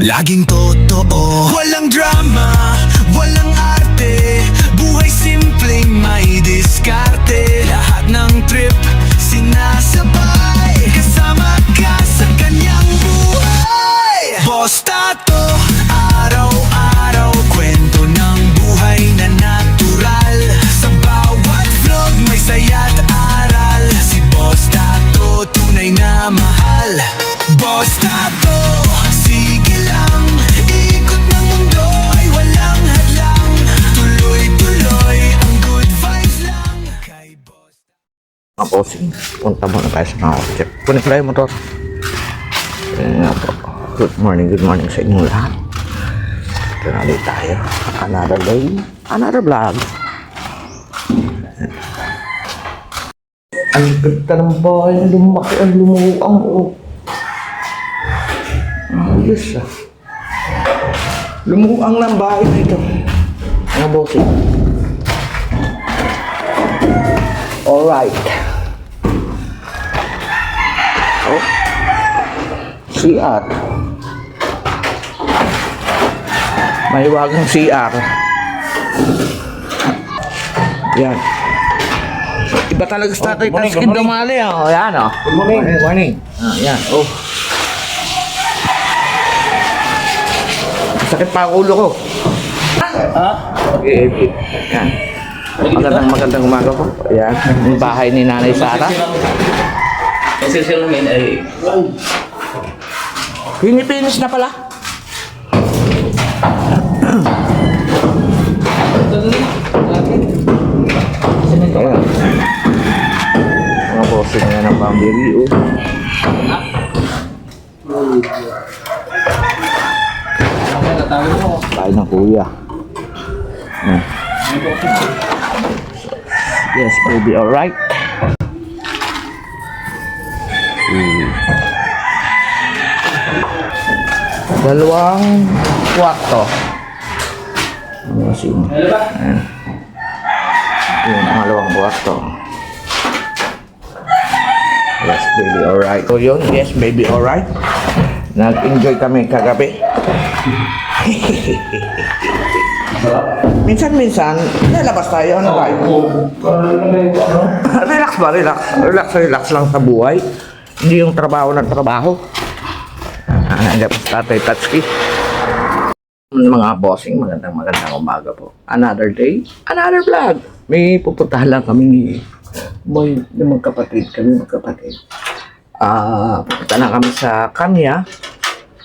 Laging totoo. Walang drama, punta muna tayo sa mga object. Kunin yung motor. Good morning, good morning sa inyong lahat. Ito na ulit tayo. Another day, another vlog. Ang ganda ng bahay lumaki ang lumuang oh. Ayos ah. Lumuang ng bahay na ito. Mga bossing. Alright. Oh. CR. May wagang CR. Yan. Iba talaga sa tatay good morning, Taskin good dumali ah. Oh, yan oh. Good morning. Morning, morning. Ah, yan. Oh. Sakit pa ang ulo ko. Ha? Okay, okay. Yan. Magandang magandang umaga po. Ayan, yung bahay ni Nanay Sara. Ang silsil namin ay... Pinipinis na pala. Ayan. Mga bossing nga ng pambili, oh. Tayo ng kuya. Hmm. Yes, baby, alright. Hmm. Dalawang kwarto. Ano kasi yun? Ayan. Yun, ang dalawang kwarto. Yes, baby, alright. So yun, yes, baby, alright. Nag-enjoy kami kagabi. Minsan-minsan, lalabas tayo. Ano tayo? relax ba? Relax. Relax, relax lang sa buhay. Hindi yung trabaho ng trabaho. Ah, uh, Tatay Tatsuki. Mga bossing, magandang magandang umaga po. Another day, another vlog. May pupuntahan lang kami ni Boy, yung magkapatid, kami magkapatid. Ah, pupunta na kami sa kanya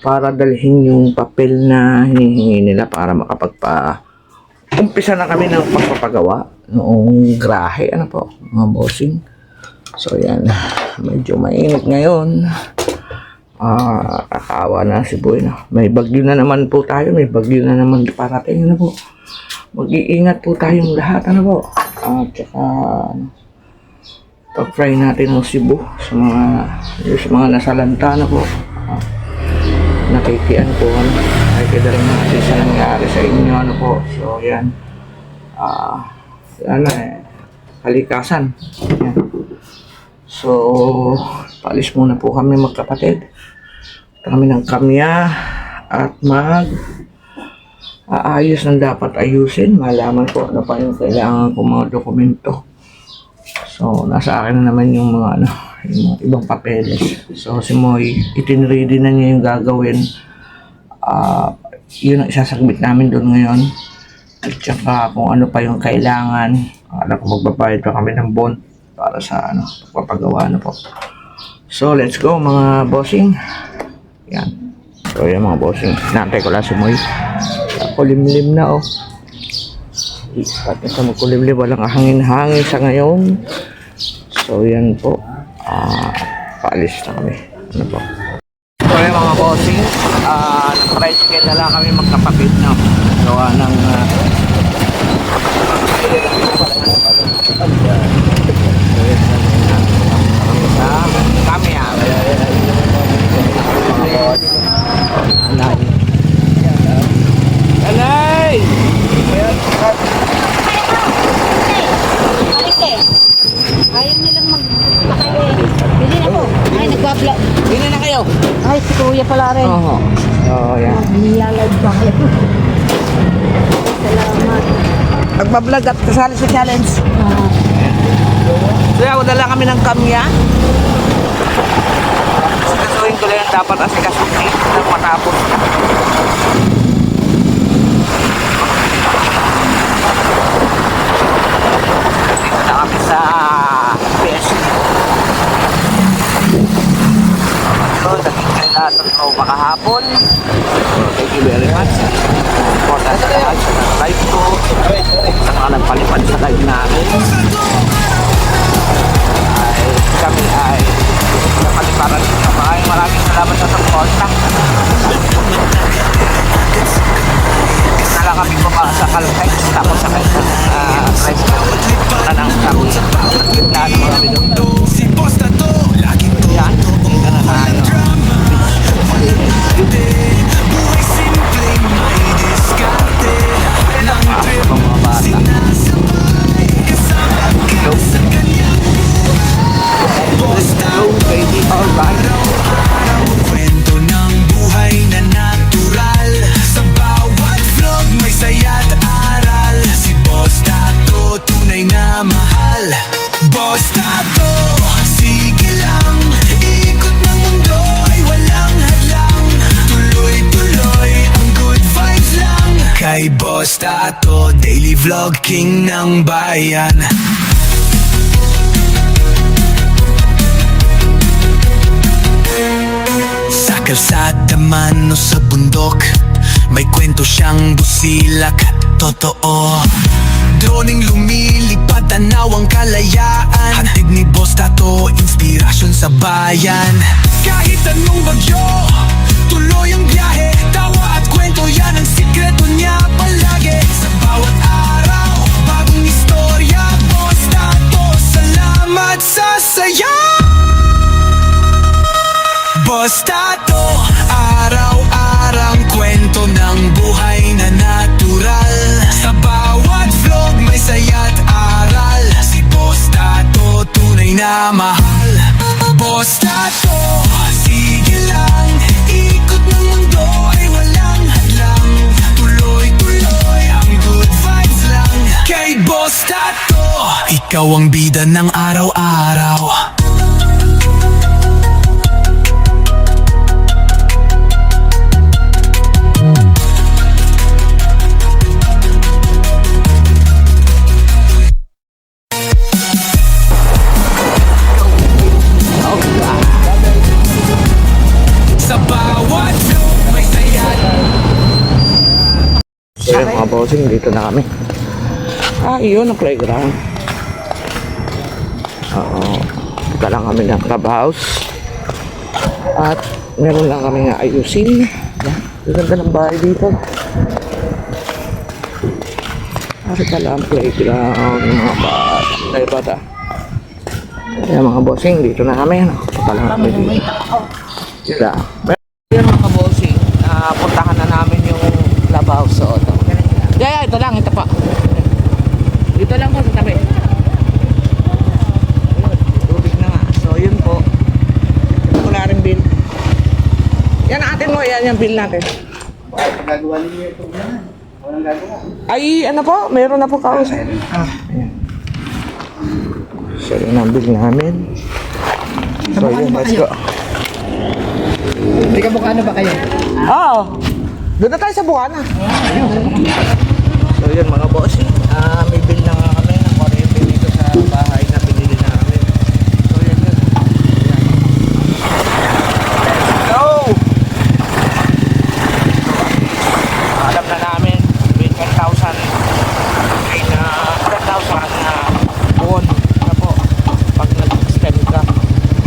para dalhin yung papel na hinihingi nila para makapagpa umpisa na kami ng pagpapagawa noong grahe, ano po, mga bossing. So, yan. Medyo mainit ngayon. Ah, kakawa na si Boy na. May bagyo na naman po tayo. May bagyo na naman parating. Ano po? Mag-iingat po tayong lahat. Ano po? At saka, ano, pag-fry natin ng Cebu sa mga, yung sa mga nasalanta na po. Ah, nakikian po, ano, nakikidalang natin sa nangyari sa inyo, ano po. So, yan. Ah, ano eh, kalikasan. Yan. So, paalis muna po kami magkapatid. Kami ng kamya at mag aayos ng dapat ayusin. Malaman ko ano pa yung kailangan kong mga dokumento. So, nasa akin na naman yung mga ano, yung mga ibang papeles. So, si Moy, itinready na niya yung gagawin. Ah, yun ang isasagmit namin doon ngayon. At saka kung ano pa yung kailangan. Alam ko magbabayad pa kami ng bond para sa ano, pagpapagawa na po. So, let's go mga bossing. Yan. So, yan mga bossing. Naantay ko lang si Moy. Kulimlim na oh. At sa magkulimlim, walang hangin-hangin sa ngayon. So, yan po. Ah, paalis na kami. Ano po? So, yan mga bossing. Ah, nag-tricycle na lang kami magkapatid na. Gawa ng sa kami ah. Anay. Anay! Ayaw nilang mag-pakayo eh. Bili na po. Ay, nagbablog. Bili na kayo. Ay, si Kuya pala rin. Oo. Oo, yan. Nilalag pa kayo. Salamat. Nagbablog at kasali sa challenge. Ah, So, ako dala kami ng kamya. Sigasuhin ko lang dapat asikasuhin nang matapos. Dito na kami sa PSG. So, naging kailangan ko makahapon. Thank you very much. Us sa lahat sa live ko. Sa mga nagpalipad sa live namin Vlog king ng bayan. Sa kalsada man o sa bundok May kwento siyang busilak Totoo. Droning lumilipad tanaw ang kalayaan. Hatid ni Boss Tato, inspirasyon sa bayan. Kahit anong bagyo Ikaw ang bida ng araw-araw yung mga bossing, dito na kami. Ah, yun ang playground. Oo. Dito lang kami ng clubhouse. At meron lang kami nga ayusin. Ang ganda ng bahay dito. Ari pala ang playground mga bata. Ay, bata. Ayan mga bossing, dito na kami. Ano? Punta lang kami dito. Yun lang. Yun mga bossing, uh, puntahan na namin yung clubhouse. So, ito. Yeah, yeah, ito lang, ito pa. Dito lang po sa tabi. Ayun, Tubig na nga. So, yun po. Ito ko na rin bill. Yan atin mo, yan yung bill natin. Ay, ano po? Meron na po kausap. Ah, ayan. So, yun ang bill namin. So, yun, let's go. Teka, bukano ba kayo? Oo. Doon na tayo sa Bukana. So yun mga boss, ah may bill na nga kami ng kuryente dito sa bahay na pinili namin. So yun yun. Ayan. Let's go! Alam na namin, may 10,000 ay na 10,000 na buwan na po pag nag-extend ka.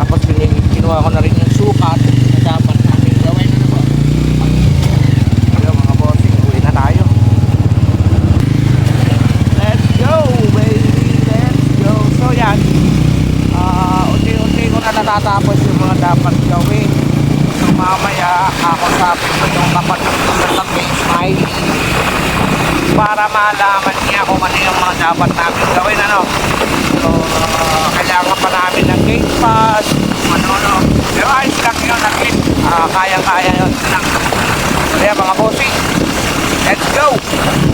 Tapos pinig, kinuha ko na rin yung sukat na dapat namin gawin. Ano po? Ayun mga bossing, uwi na tayo. Let's go, baby! Let's go! So yan, ah unti-unti ko na natatapos yung mga dapat gawin. So mamaya, ako sabi ko yung kapatid ko sa tabi, Smiley, para malaman niya kung ano yung mga dapat namin gawin, ano. So, ah, kailangan pa namin ng gate pass, ano, ano. Pero ayos lang yun, at limit. Ah, kayang-kaya yun lang. Kaya mga bossing, let's go!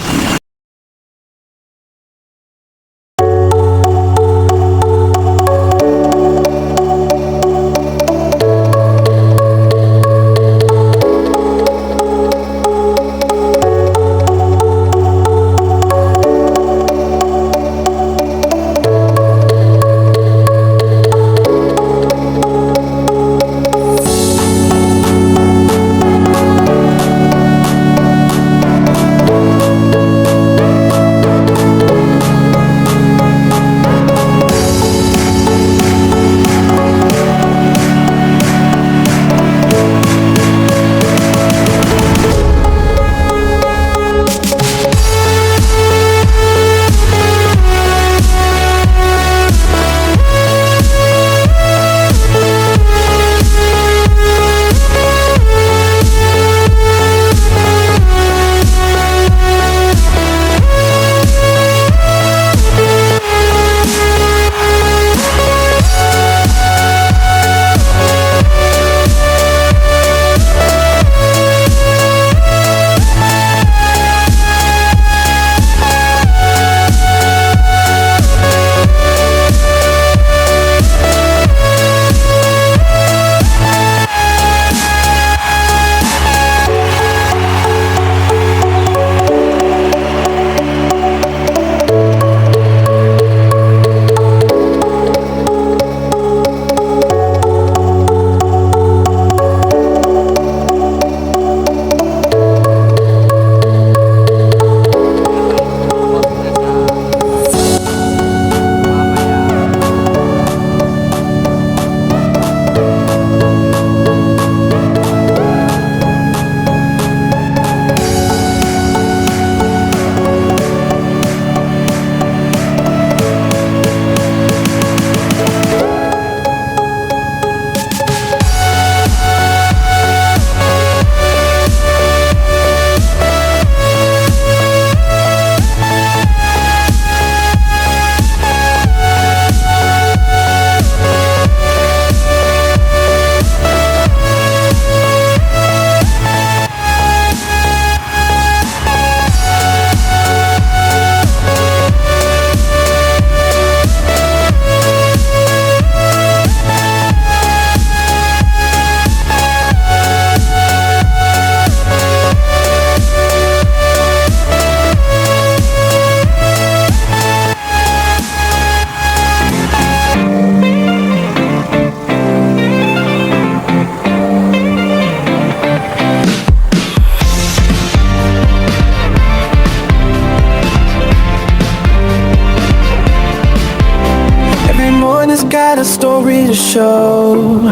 Got a story to show.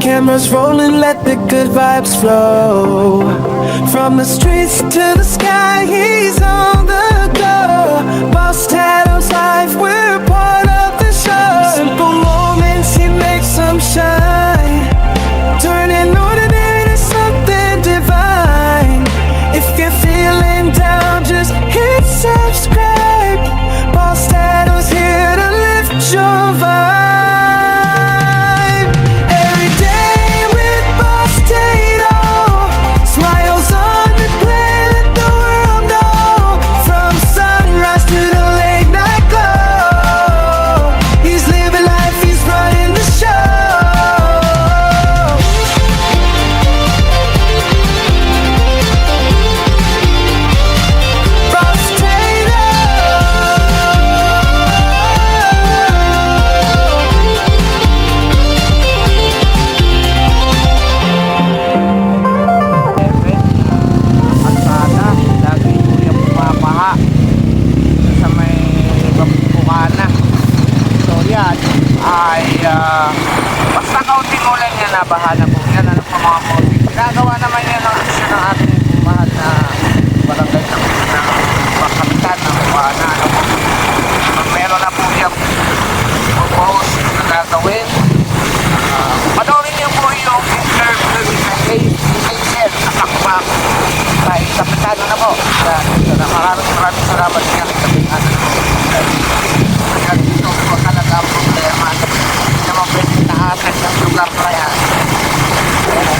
Cameras rolling, let the good vibes flow. From the streets to the sky, he's on the go. Boss Tato's life, we're part of the show. Simple moments, he makes them shine. Turning yan ay ah, basta kaunting ulan nabaha na po yan. Ano po mga po. Ginagawa naman yan ang aksyon ng ating mahal na barangay ng ng kapitan ng Bukana. Ano po. Meron na po yung propose na gagawin. Uh, panoorin niyo po yung interview Kay Hazel sa Takbak kay Kapitano na po. Sa, sa, maraming maraming salamat niya kay Kapitano na-affect ang lugar ko kaya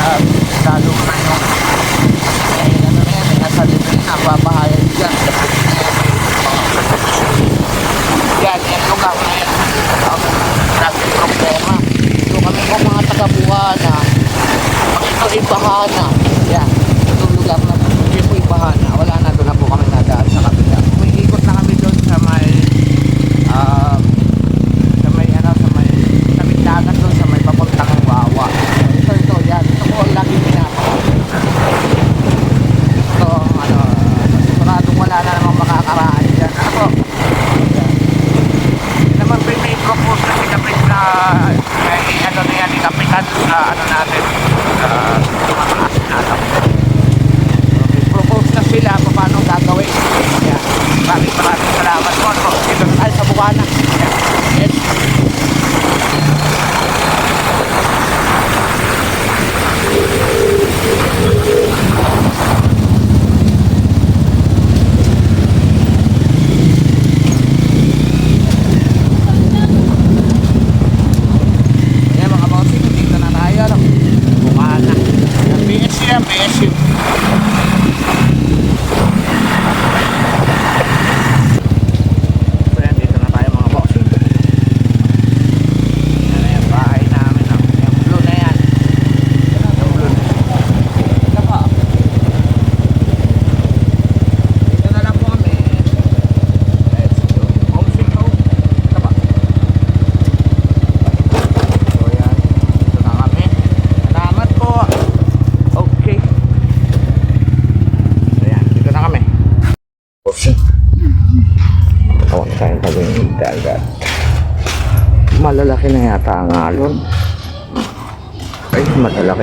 uh, lalo na yung eh, ano na yan, nasa libre na, babahayan dyan yan, yan lugar na yan naging problema so kami kung mga taga-buha na ito ibaha na.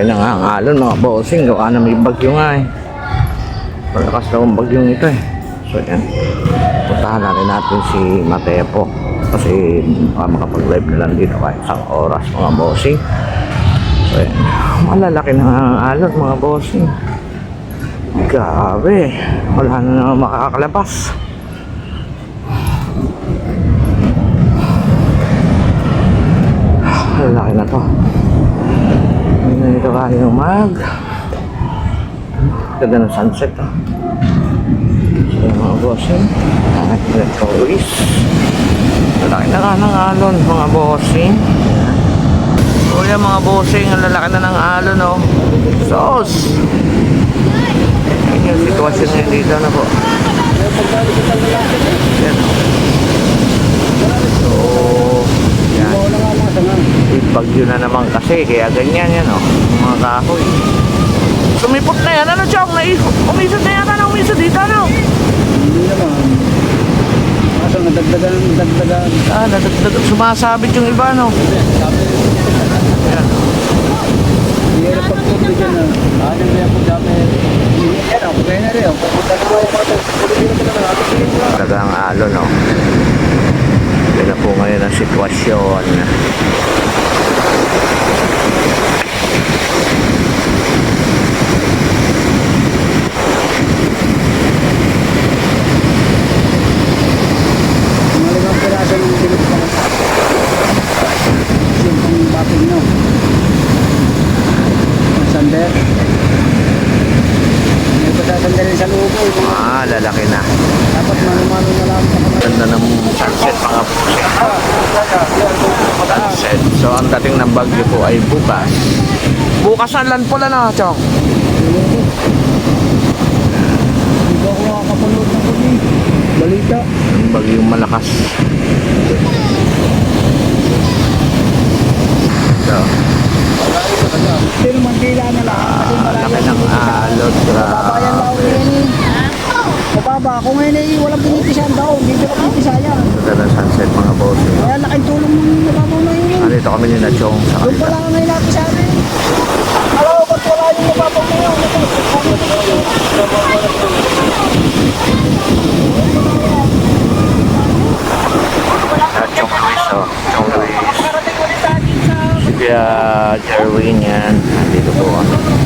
Na nga ang alon mga bossing. Gawa na may bagyo nga eh. Malakas daw ang bagyong ito eh. So yan. Puntahan natin natin si Matepo. Kasi baka makapag-live na lang dito kahit isang oras mga bossing. So yan. Malalaki na ang alon mga bossing. Grabe. Wala na naman makakalabas. Lalaki na to. Hindi na ito kaya mag. Ganda ng sunset oh. So mga bossing. Ay, electrolis. Lalaki na nga ng alon mga bossing. Yan mga bossing, ang lalaki na ng alon oh. Sos! Yan yung sitwasyon ngayon dito na po. Yan oh. So, bagyo na naman kasi, kaya ganyan yan oh. Mga kahoy. Sumipot na yan, ano Chong? Umisod na yata na umisod dito, ano? Hindi naman. Kaso nadagdagan, nadagdagan. Ah, nadagdag, sumasabit yung iba, no? Yan. Hindi na pagpunta dyan na. Ano yung pagdami. Yan ako, kaya na rin. Pupunta na Pilipinas. Talagang alon, no? Yan na po ngayon ang sitwasyon. Mga limang piraso ng Pilipinas pa lang. Yung pang bating nyo. Ang sander. May pasasandarin sa loob. eh. Ah, lalaki na. Dapat manumano na lang sa mga. Ganda ng sunset, mga pusya. Sunset. So, ang dating ng bagyo po ay bukas. Bukas na lan pula na, Chong. Hindi ko ako nakakapanood ng kuni. Balita. Bagyong malakas. So, Pero Mandila na lang. Ah, laki ng alon. Babayan daw Grabe. yan eh. Mababa. Kung ngayon eh, walang pinipisan daw. Hindi ko pinipisayan. Ganda ng sunset, mga boss. Kaya laking tulong ng mababaw na yun. eh. Nandito kami ni na Chong sa Doon pa kanila. lang ang ngayon natin sa amin. Alam ko ba't wala yung mababaw na yun? Ah, Chong Luis, oh. Chong Luis. Si Kuya Jerwin yan. Nandito po. ah.